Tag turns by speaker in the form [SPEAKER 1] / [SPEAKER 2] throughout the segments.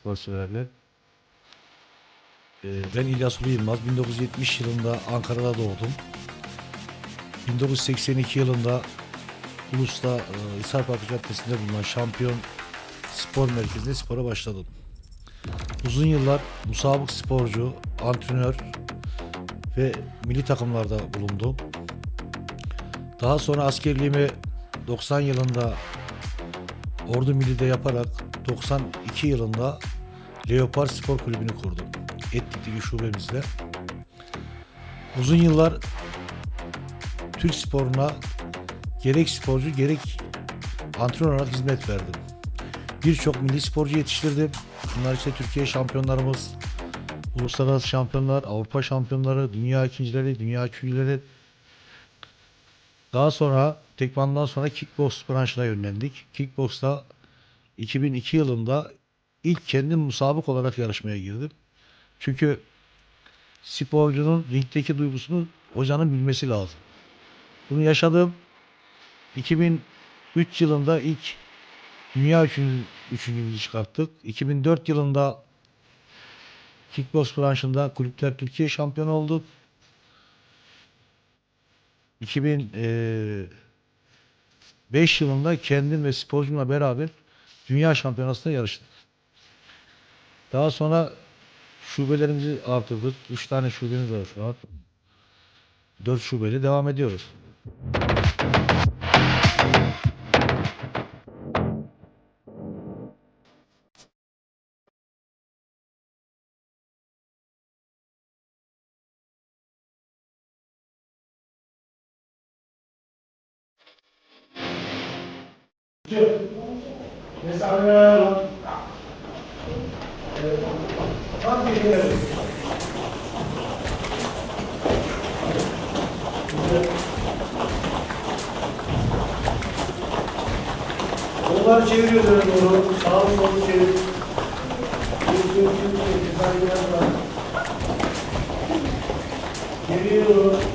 [SPEAKER 1] spor severler. Ben İlyas Ulu Yılmaz. 1970 yılında Ankara'da doğdum. 1982 yılında Ulus'ta e, Hisar Parkı Caddesi'nde bulunan Şampiyon Spor Merkezi'nde spora başladım. Uzun yıllar musabık sporcu, antrenör ve milli takımlarda bulundum. Daha sonra askerliğimi 90 yılında Ordu Milli'de yaparak 92 yılında Leopard Spor Kulübü'nü kurdum. Etlik'teki şubemizle. Uzun yıllar Türk sporuna gerek sporcu gerek antrenör olarak hizmet verdim. Birçok milli sporcu yetiştirdim. Bunlar işte Türkiye şampiyonlarımız, uluslararası şampiyonlar, Avrupa şampiyonları, dünya ikincileri, dünya üçüncüleri. Daha sonra tekvandodan sonra kickbox branşına yönlendik. Kickbox'ta 2002 yılında ilk kendim musabık olarak yarışmaya girdim. Çünkü sporcunun ringdeki duygusunu hocanın bilmesi lazım. Bunu yaşadım. 2003 yılında ilk dünya üçüncü, üçüncülüğü çıkarttık. 2004 yılında kickbox branşında kulüpler Türkiye şampiyonu olduk. 2005 yılında kendim ve sporcumla beraber dünya şampiyonasında yarıştık. Daha sonra şubelerimizi artırdık. 3 tane şubemiz var şu an. 4 şubeli devam ediyoruz.
[SPEAKER 2] Kolları çeviriyor böyle doğru. Sağa solu çevir. Çevir, çevir, çevir, çevir. Güzel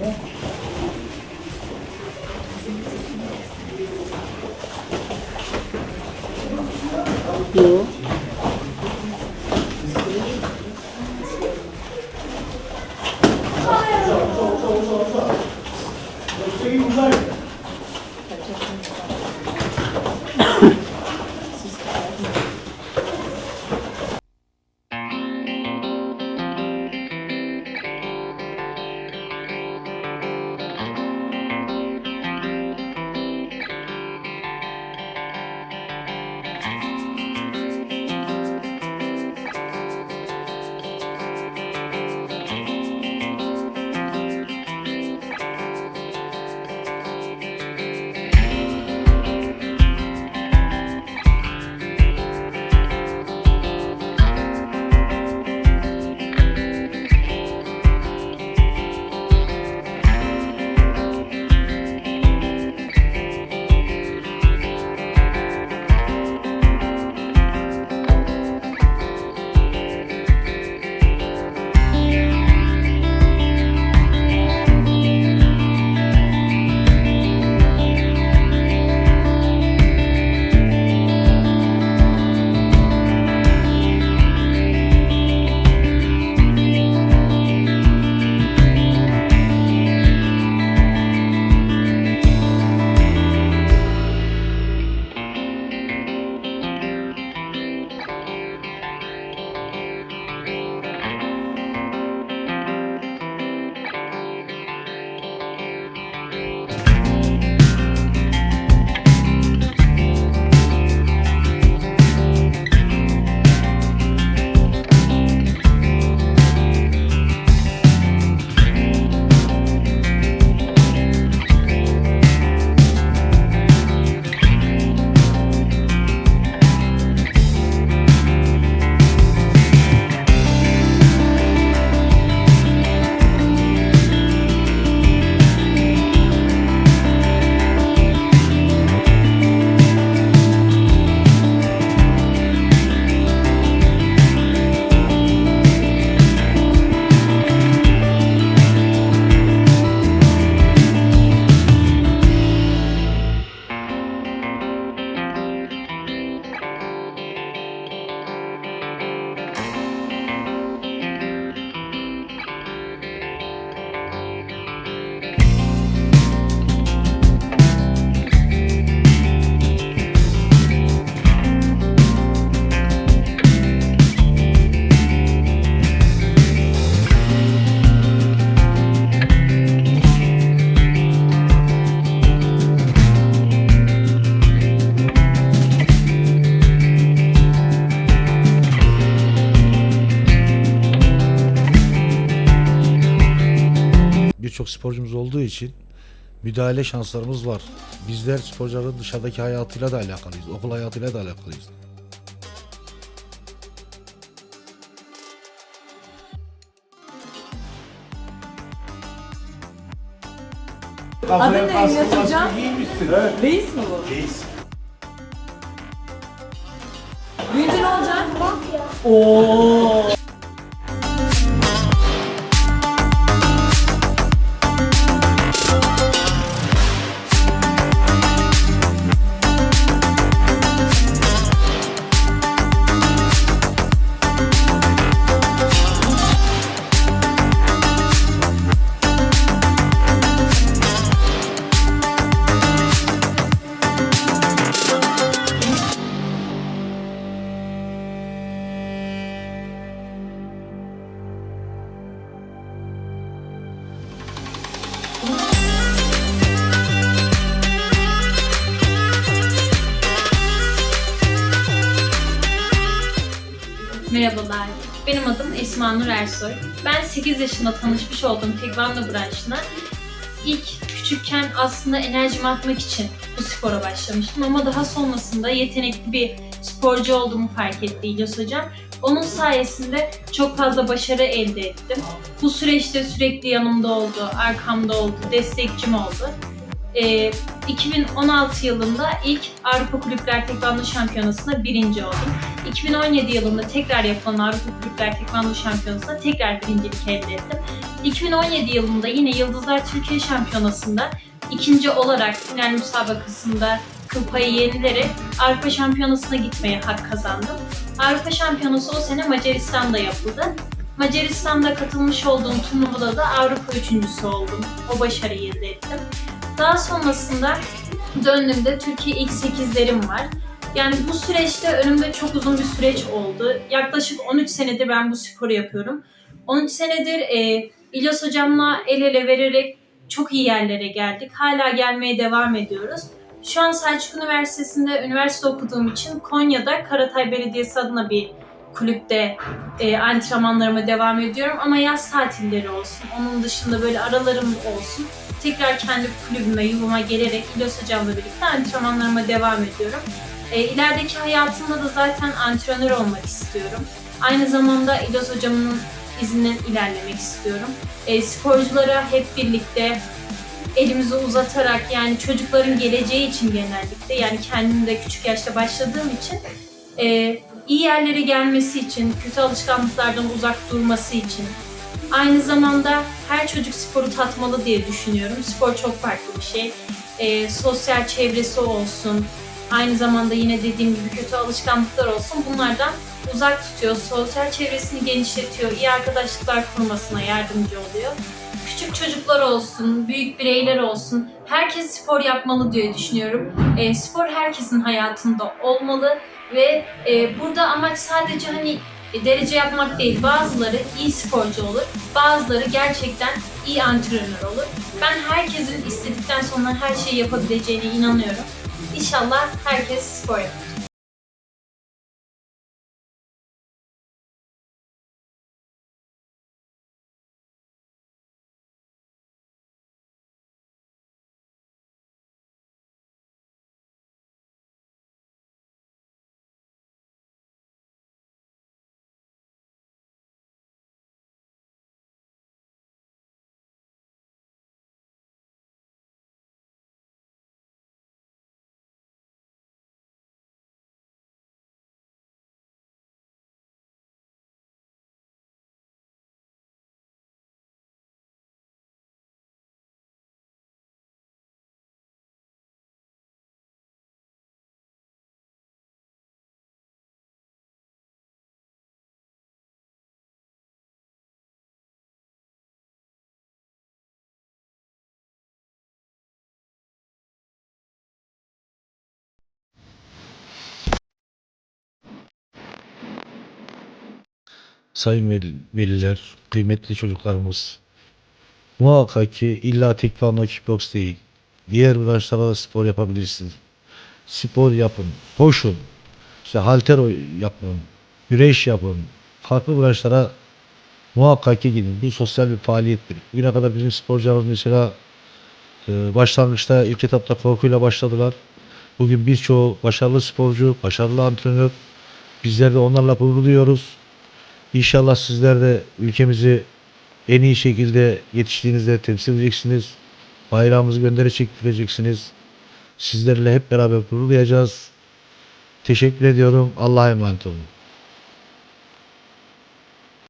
[SPEAKER 2] Né?
[SPEAKER 1] Birçok sporcumuz olduğu için müdahale şanslarımız var. Bizler sporcuların dışarıdaki hayatıyla da alakalıyız. Okul hayatıyla da alakalıyız.
[SPEAKER 3] Adı ne İlyas Hocam?
[SPEAKER 2] Giymişsin. Evet.
[SPEAKER 3] Reis mi bu?
[SPEAKER 2] Reis.
[SPEAKER 3] Büyünce ne olacak? Oo.
[SPEAKER 4] Benim adım Esma Nur Ersoy. Ben 8 yaşında tanışmış olduğum Tekvando branşına ilk küçükken aslında enerjimi atmak için bu spora başlamıştım ama daha sonrasında yetenekli bir sporcu olduğumu fark etti İlyas Hocam. Onun sayesinde çok fazla başarı elde ettim. Bu süreçte sürekli yanımda oldu, arkamda oldu, destekçim oldu. Ee, 2016 yılında ilk Avrupa Kulüpler Tekvando Şampiyonası'nda birinci oldum. 2017 yılında tekrar yapılan Avrupa Kulüpler Tekvando Şampiyonası'nda tekrar birincilik elde ettim. 2017 yılında yine Yıldızlar Türkiye Şampiyonası'nda ikinci olarak final müsabakasında kıl payı yenilerek Avrupa Şampiyonası'na gitmeye hak kazandım. Avrupa Şampiyonası o sene Macaristan'da yapıldı. Macaristan'da katılmış olduğum turnuvada da Avrupa üçüncüsü oldum. O başarıyı elde ettim. Daha sonrasında döndüğümde Türkiye ilk sekizlerim var. Yani bu süreçte önümde çok uzun bir süreç oldu. Yaklaşık 13 senedir ben bu sporu yapıyorum. 13 senedir e, İlyas hocamla el ele vererek çok iyi yerlere geldik. Hala gelmeye devam ediyoruz. Şu an Selçuk Üniversitesi'nde üniversite okuduğum için Konya'da Karatay Belediyesi adına bir kulüpte e, antrenmanlarıma devam ediyorum. Ama yaz tatilleri olsun, onun dışında böyle aralarım olsun. Tekrar kendi kulübüme, yuvama gelerek İlyas hocamla birlikte antrenmanlarıma devam ediyorum. E, ilerideki hayatımda da zaten antrenör olmak istiyorum. Aynı zamanda İlyas hocamın izinden ilerlemek istiyorum. E, sporculara hep birlikte elimizi uzatarak yani çocukların geleceği için genellikle yani kendim de küçük yaşta başladığım için e, iyi yerlere gelmesi için, kötü alışkanlıklardan uzak durması için aynı zamanda her çocuk sporu tatmalı diye düşünüyorum. Spor çok farklı bir şey. E, sosyal çevresi olsun, aynı zamanda yine dediğim gibi kötü alışkanlıklar olsun bunlardan uzak tutuyor, sosyal çevresini genişletiyor, iyi arkadaşlıklar kurmasına yardımcı oluyor. Küçük çocuklar olsun, büyük bireyler olsun, herkes spor yapmalı diye düşünüyorum. E, spor herkesin hayatında olmalı ve e, burada amaç sadece hani derece yapmak değil. Bazıları iyi sporcu olur, bazıları gerçekten iyi antrenör olur. Ben herkesin istedikten sonra her şeyi yapabileceğine inanıyorum. İnşallah herkes spor yapar.
[SPEAKER 1] Sayın veli- veliler, kıymetli çocuklarımız. Muhakkak ki illa tekvando kickbox değil. Diğer branşlarda da spor yapabilirsiniz. Spor yapın, koşun, işte halter yapın, güreş yapın. Farklı branşlara muhakkak ki gidin. Bu sosyal bir faaliyettir. Bugüne kadar bizim sporcularımız mesela e, başlangıçta ilk etapta korkuyla başladılar. Bugün birçoğu başarılı sporcu, başarılı antrenör. Bizler de onlarla gurur. İnşallah sizler de ülkemizi en iyi şekilde yetiştiğinizde temsil edeceksiniz. Bayrağımızı göndere çektireceksiniz. Sizlerle hep beraber gurur. Teşekkür ediyorum. Allah'a emanet olun.